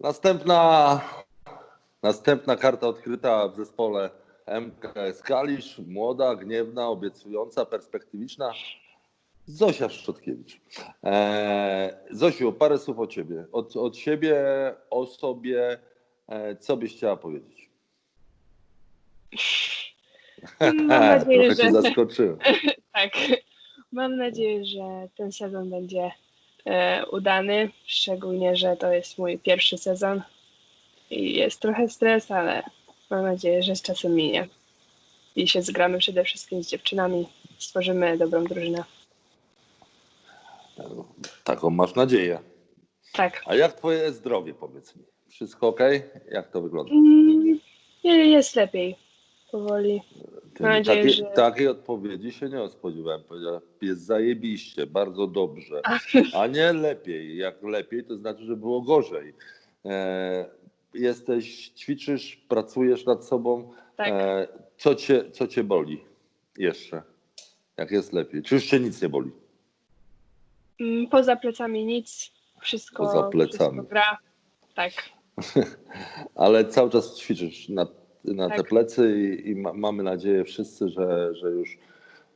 Następna, następna karta odkryta w zespole MKS Kalisz. Młoda, gniewna, obiecująca, perspektywiczna. Zosia Szczotkiewicz. Eee, Zosiu, parę słów o ciebie. Od, od siebie, o sobie, e, co byś chciała powiedzieć? Mam nadzieję, Trochę że zaskoczyłem. tak. Mam nadzieję, że ten sezon będzie udany. Szczególnie, że to jest mój pierwszy sezon i jest trochę stres, ale mam nadzieję, że z czasem minie. I się zgramy przede wszystkim z dziewczynami. Stworzymy dobrą drużynę. Taką masz nadzieję. Tak. A jak twoje zdrowie, powiedz mi? Wszystko ok? Jak to wygląda? Mm, Jest lepiej. Powoli. Nadzieję, takiej, że- takiej odpowiedzi się nie spodziewałem. Powiedziała, jest zajebiście, bardzo dobrze, a nie lepiej. Jak lepiej, to znaczy, że było gorzej. E, jesteś, ćwiczysz, pracujesz nad sobą. Tak. E, co, cię, co cię boli jeszcze? Jak jest lepiej? Czy już cię nic nie boli? Mm, Poza plecami nic. Wszystko, Poza plecami. wszystko gra. Tak. Ale cały czas ćwiczysz na, na te Tak. plecy i, i ma, mamy nadzieję wszyscy, że, że już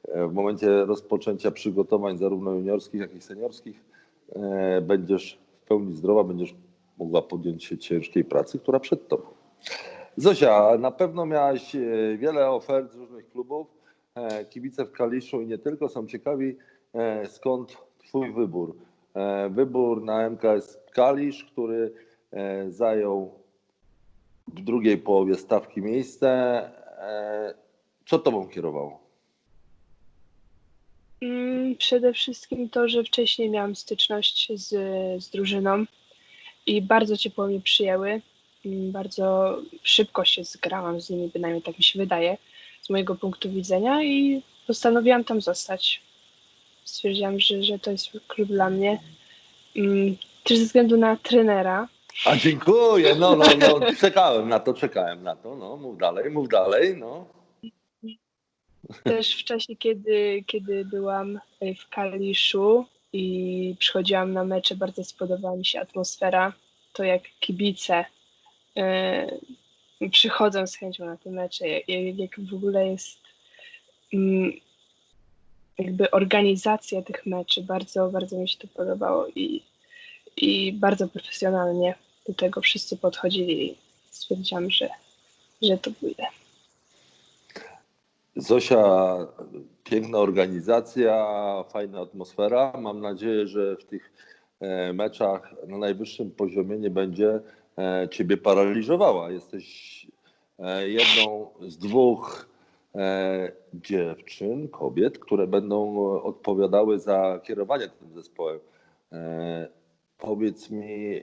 e, w momencie rozpoczęcia przygotowań zarówno juniorskich, jak i seniorskich e, będziesz w pełni zdrowa, będziesz mogła podjąć się ciężkiej pracy, która przed tobą. Zosia, na pewno miałaś e, wiele ofert z różnych klubów. E, Kibice w Kaliszu i nie tylko są ciekawi, e, skąd twój wybór. E, Wybór na MKS Kalisz, który zajął w drugiej połowie stawki miejsce. E, Co tobą kierowało? Mm, Przede wszystkim to, że wcześniej miałam styczność z, z drużyną i bardzo ciepło mnie przyjęły. Mm, Bardzo szybko się zgrałam z nimi, bynajmniej tak mi się wydaje, z mojego punktu widzenia i postanowiłam tam zostać. Stwierdziłam, że, że to jest klub dla mnie. Mm, Też ze względu na trenera. A dziękuję, no, no, no, czekałem na to, czekałem na to, no, mów dalej, mów dalej, no. Też w czasie, kiedy, kiedy byłam w Kaliszu i przychodziłam na mecze, bardzo spodobała mi się atmosfera. To jak kibice yy, przychodzą z chęcią na te mecze, jak, jak jak w ogóle jest mm, jakby organizacja tych meczy. Bardzo, bardzo mi się to podobało i, i bardzo profesjonalnie do tego wszyscy podchodzili i stwierdziłam, że, że to pójdę. Zosia, piękna organizacja, fajna atmosfera. Mam nadzieję, że w tych e, meczach na najwyższym poziomie nie będzie e, ciebie paraliżowała. Jesteś e, jedną z dwóch dziewczyn, kobiet, które będą odpowiadały za kierowanie tym zespołem. Powiedz mi,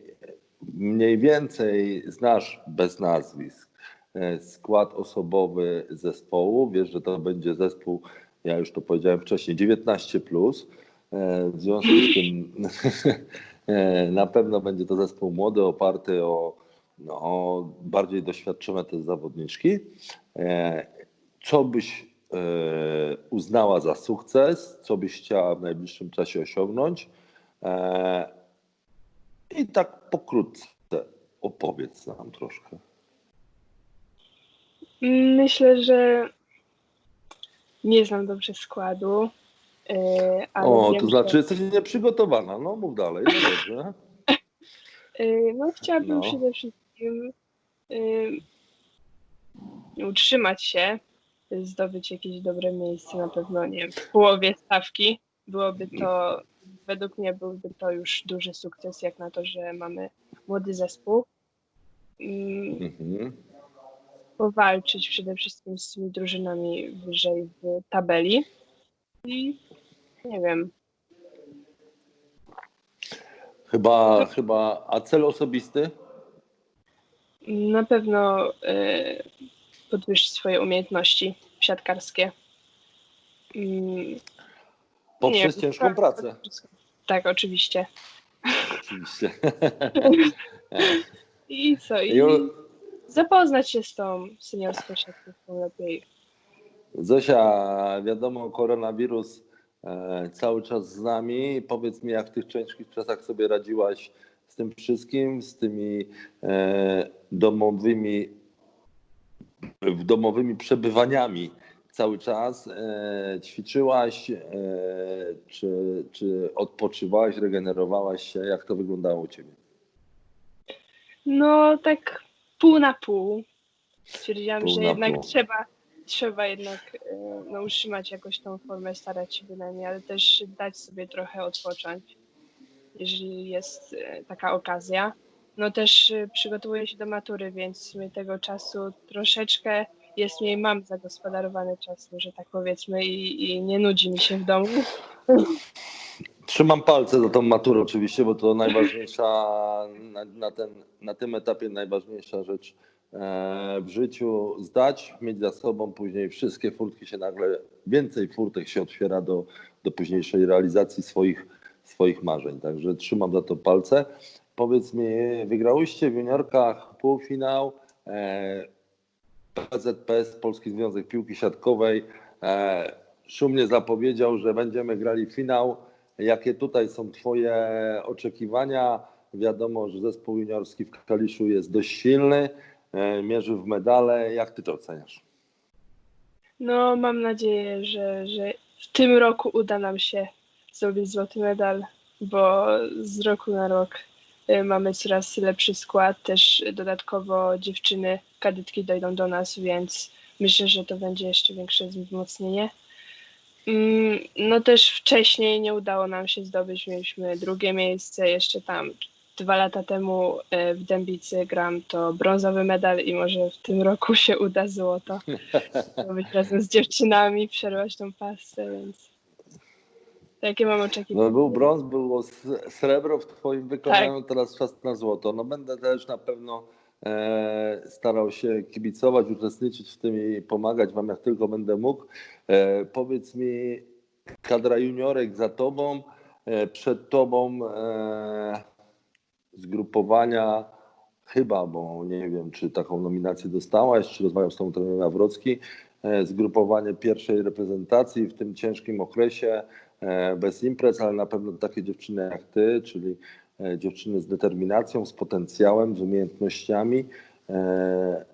mniej więcej znasz bez nazwisk e, skład osobowy zespołu. Wiesz, że to będzie zespół, ja już to powiedziałem wcześniej, 19. Plus. E, W związku z tym e, na pewno będzie to zespół młody, oparty o, no, o bardziej doświadczone te zawodniczki. Co byś uznała za sukces? Co byś chciała w najbliższym czasie osiągnąć? I tak pokrótce opowiedz nam troszkę. Myślę, że nie znam dobrze składu. yy, Ale O, to znaczy jesteś nieprzygotowana. No mów dalej, no dobrze. Że, yy, no, chciałabym No. przede wszystkim yy, utrzymać się, zdobyć jakieś dobre miejsce, na pewno nie w połowie stawki. Byłoby to, według mnie byłby to już duży sukces, jak na to, że mamy młody zespół. Yy, Mhm. powalczyć przede wszystkim z tymi drużynami wyżej w tabeli. I nie wiem, Chyba, chyba, a cel osobisty? na pewno y, podwyższyć swoje umiejętności siatkarskie. Mm, Poprzez nie, ciężką tak, pracę. Tak, oczywiście. Oczywiście. I co? I Ju- zapoznać się z tą seniorską siatkówką lepiej. Zosia, wiadomo, koronawirus e, cały czas z nami. Powiedz mi, jak w tych ciężkich czasach sobie radziłaś z tym wszystkim, z tymi e, domowymi, domowymi przebywaniami cały czas? E, ćwiczyłaś, e, czy, czy odpoczywałaś, regenerowałaś się? Jak to wyglądało u Ciebie? No tak pół na pół. Stwierdziłam, Pół że na jednak pół. trzeba, trzeba jednak e, no, utrzymać jakoś tą formę, starać się bynajmniej, ale też dać sobie trochę odpocząć, jeżeli jest taka okazja. No też przygotowuję się do matury, więc tego czasu troszeczkę jest mniej, mam zagospodarowany czas, że tak powiedzmy, i, i nie nudzi mi się w domu. Trzymam palce za tą maturę oczywiście, bo to najważniejsza na, na, ten, na tym etapie najważniejsza rzecz e, w życiu. Zdać, mieć za sobą później wszystkie furtki się nagle, więcej furtek się otwiera do, do późniejszej realizacji swoich, swoich marzeń. Także trzymam za to palce. Powiedz mi, wygrałyście w juniorkach półfinał e, PZPS, Polski Związek Piłki Siatkowej. E, szumnie zapowiedział, że będziemy grali finał. Jakie tutaj są Twoje oczekiwania? Wiadomo, że zespół juniorski w Kaliszu jest dość silny, e, mierzy w medale. Jak Ty to oceniasz? No, mam nadzieję, że, że w tym roku uda nam się zdobyć złoty medal, bo z roku na rok y, mamy coraz lepszy skład. Też dodatkowo dziewczyny, kadytki dojdą do nas, więc myślę, że to będzie jeszcze większe wzmocnienie. Mm, No też wcześniej nie udało nam się zdobyć. Mieliśmy drugie miejsce jeszcze tam dwa lata temu y, w Dębicy gram to brązowy medal i może w tym roku się uda złoto być razem z dziewczynami, przerwać tą pasę, więc takie mam oczekiwania. No był brąz, było srebro w Twoim wykonaniu, teraz czas na złoto. No będę też na pewno e, starał się kibicować, uczestniczyć w tym i pomagać Wam jak tylko będę mógł. E, powiedz mi, kadra juniorek za Tobą, e, przed Tobą e, zgrupowania chyba, bo nie wiem, czy taką nominację dostałaś, czy rozmawiał z tą trener Nawrocki, e, zgrupowanie pierwszej reprezentacji w tym ciężkim okresie, e, bez imprez, ale na pewno takie dziewczyny jak ty, czyli e, dziewczyny z determinacją, z potencjałem, z umiejętnościami, e,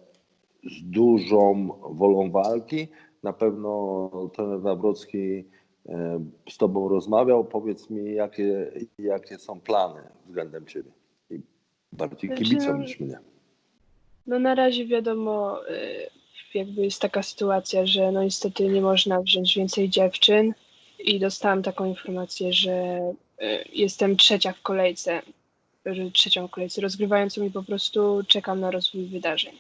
z dużą wolą walki. Na pewno trener Nawrocki e, z tobą rozmawiał. Powiedz mi, jakie, jakie są plany względem ciebie? I bardziej Znaczy, kibicom no- niż mnie. No na razie wiadomo, jakby jest taka sytuacja, że no niestety nie można wziąć więcej dziewczyn i dostałam taką informację, że y, jestem trzecia w kolejce, trzecią w kolejce rozgrywającą i po prostu czekam na rozwój wydarzeń.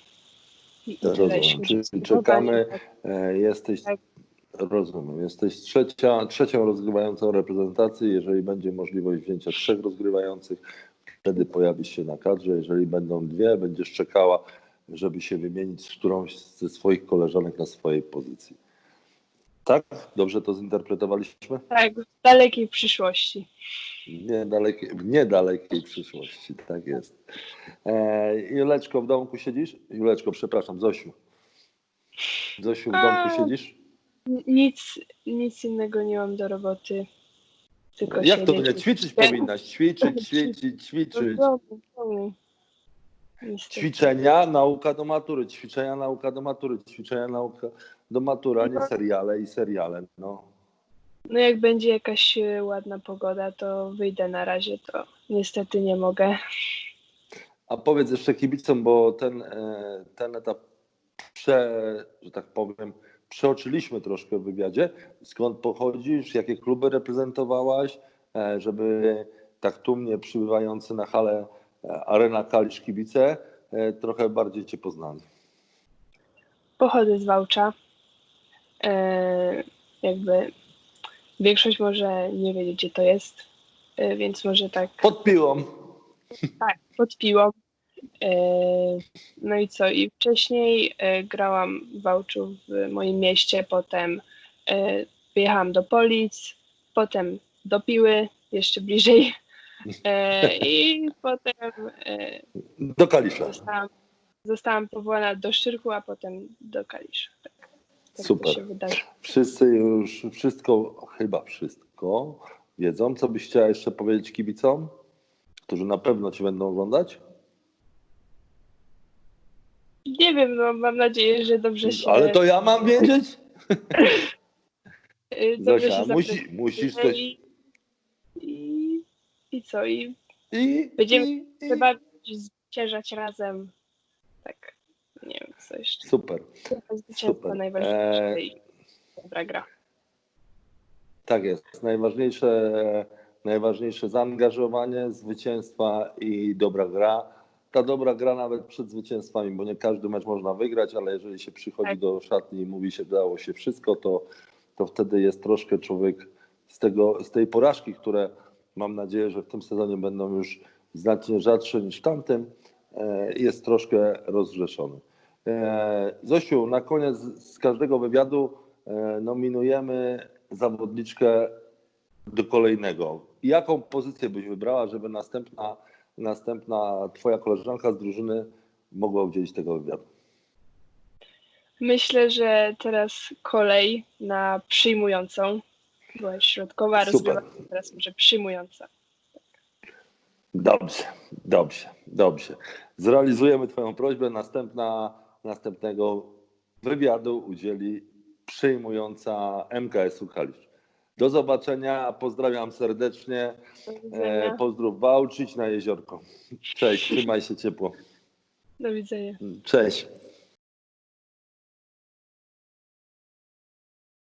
I Rozumiem. Czyli czekamy, e, jesteś, Tak. rozumiem, jesteś trzecia, trzecią rozgrywającą reprezentację. Jeżeli będzie możliwość wzięcia trzech rozgrywających, wtedy pojawisz się na kadrze. Jeżeli będą dwie, będziesz czekała, żeby się wymienić z którąś ze swoich koleżanek na swojej pozycji. Tak? Dobrze to zinterpretowaliśmy? Tak, w dalekiej przyszłości. W niedalekiej, w niedalekiej przyszłości, tak jest. E, Juleczko, w domku siedzisz? Juleczko, przepraszam, Zosiu. Zosiu, w domku A. siedzisz? N- Nic, nic innego nie mam do roboty. Tylko Jak to siedzieć nie? i- Ćwiczyć powinnaś, ćwiczyć, ćwiczyć, No ćwiczyć. w domu, w domu. Niestety. Ćwiczenia, nauka do matury, ćwiczenia, nauka do matury, ćwiczenia, nauka do matury, a nie seriale i seriale. No. No jak będzie jakaś e, ładna pogoda, to wyjdę na razie, to niestety nie mogę. A powiedz jeszcze kibicom, bo ten, e, ten etap, prze, że tak powiem, przeoczyliśmy troszkę w wywiadzie. Skąd pochodzisz, jakie kluby reprezentowałaś, e, żeby tak tłumnie przybywający na halę e, Arena Kalisz kibice trochę bardziej Cię poznali. Pochodzę z Wałcza. E, jakby większość może nie wiedzieć, gdzie to jest, e, więc może tak Pod piłą. Tak, pod piłą. E, No i co? I wcześniej grałam w Wałczu w moim mieście, potem wyjechałam do Polic, potem do Piły, jeszcze bliżej. I potem Do Kalisza. zostałam, zostałam powołana do Szyrku, a potem do Kalisza. Tak, tak Super. Wszyscy już wszystko, chyba wszystko wiedzą. Co byś chciała jeszcze powiedzieć kibicom? którzy na pewno Cię będą oglądać? Nie wiem, no mam nadzieję, że dobrze się... Ale to ja mam wiedzieć? y, dobrze Zosia, się musi, musisz coś... I, i, I co? I I, Będziemy i, i... zwyciężać razem. Tak. Nie wiem, co jeszcze. Super. Zwycięstwo Super. najważniejsze Eee, i dobra gra. Tak jest. Najważniejsze, najważniejsze zaangażowanie, zwycięstwa i dobra gra. Ta dobra gra nawet przed zwycięstwami, bo nie każdy mecz można wygrać, ale jeżeli się przychodzi Tak. do szatni i mówi się dało się wszystko, to, to wtedy jest troszkę człowiek z, tego, z tej porażki, które mam nadzieję, że w tym sezonie będą już znacznie rzadsze niż w tamtym, e, jest troszkę rozgrzeszony. E, Zosiu, na koniec z każdego wywiadu e, nominujemy zawodniczkę do kolejnego. Jaką pozycję byś wybrała, żeby następna, następna twoja koleżanka z drużyny mogła udzielić tego wywiadu? Myślę, że teraz kolej na przyjmującą. Była środkowa, rozgrywająca, teraz może przyjmująca. Dobrze, dobrze, dobrze. Zrealizujemy Twoją prośbę. Następna, następnego wywiadu udzieli przyjmująca MKS-u Kalisz. Do zobaczenia, pozdrawiam serdecznie. E, pozdrów Wałczyć na jeziorko. Cześć, trzymaj się ciepło. Do widzenia. Cześć.